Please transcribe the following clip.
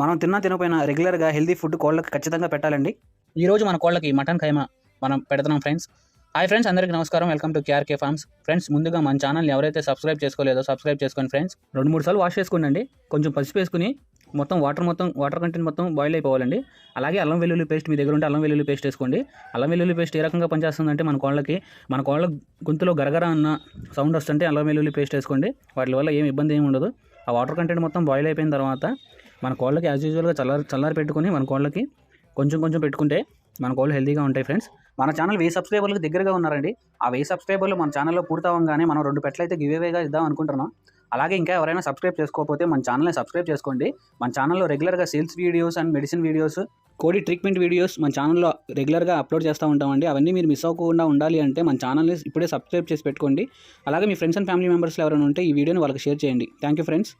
మనం తిన్నా తినకపోయినా రెగ్యులర్గా హెల్తీ ఫుడ్ కోళ్ళకి ఖచ్చితంగా పెట్టాలండి. ఈరోజు మన కోళ్ళకి మటన్ ఖైమా మనం పెడుతున్నాం ఫ్రెండ్స్. హాయ్ ఫ్రెండ్స్ అందరికీ నమస్కారం. Welcome to KRK farms. Friends ముందుగా మన ఛానల్ ఎవరైతే సబ్స్క్రైబ్ చేసుకోలేదో సబ్స్క్రైబ్ చేసుకోండి ఫ్రెండ్స్. రెండు మూడు సార్లు వాష్ చేసుకోండి కొంచెం పసుపు వేసుకుని మొత్తం వాటర్ మొత్తం వాటర్ కంటెంట్ మొత్తం బాయిల్ అయిపోవాలండి. అలాగే అల్లం వెల్లుల్లి పేస్ట్ మీ దగ్గర ఉంటే అల్లం వెల్లుల్లి పేస్ట్ వేసుకోండి. అల్లం వెల్లుల్లి పేస్ట్ ఏ రకంగా పనిచేస్తుందంటే మన కోళ్ళకి మన కోళ్ళ గొంతులో గరగర అన్న సౌండ్ వస్తుంటే అల్లం వెల్లుల్లి పేస్ట్ వేసుకోండి. వాటి వల్ల ఏం ఇబ్బంది ఏమి ఉండదు. ఆ వాటర్ కంటెంట్ మొత్తం బాయిల్ అయిపోయిన తర్వాత మన కోళ్ళకి యాజ్ యూజువల్గా చల్లారి చల్లారి పెట్టుకుని మన కోళ్ళకి కొంచెం కొంచెం పెట్టుకుంటే మన కోళ్ళు హెల్తీగా ఉంటాయి ఫ్రెండ్స్ మన ఛానల్ వెయ్యి సబ్స్క్రైబర్లకు దగ్గరగా ఉన్నారండి. ఆ వెయ్యి సబ్స్క్రైబర్లు మన ఛానల్లో పూర్తవ్వగానే మనం రెండు పెట్లు అయితే గివేవేగా ఇద్దాం అనుకుంటున్నాం. అలాగే ఇంకా ఎవరైనా సబ్స్క్రైబ్ చేసుకోకపోతే మన ఛానల్ని సబ్స్క్రైబ్ చేసుకోండి. మన ఛానల్లో రెగ్యులర్గా sales videos and medicine videos కోడి ట్రీట్మెంట్ వీడియోస్ మన ఛానల్లో రెగ్యులర్గా అప్లోడ్ చేస్తూ ఉంటామండి. అవన్నీ మీరు మిస్ అవ్వకుండా ఉండాలి అంటే మన ఛానల్ని ఇప్పుడే సబ్స్క్రైబ్ చేసి పెట్టుకోండి. అలాగే మీ ఫ్రెండ్స్ అండ్ ఫ్యామిలీ మెంబర్స్లో ఎవరైనా ఉంటే ఈ వీడియోని వాళ్ళకి షేర్ చేయండి. Thank you friends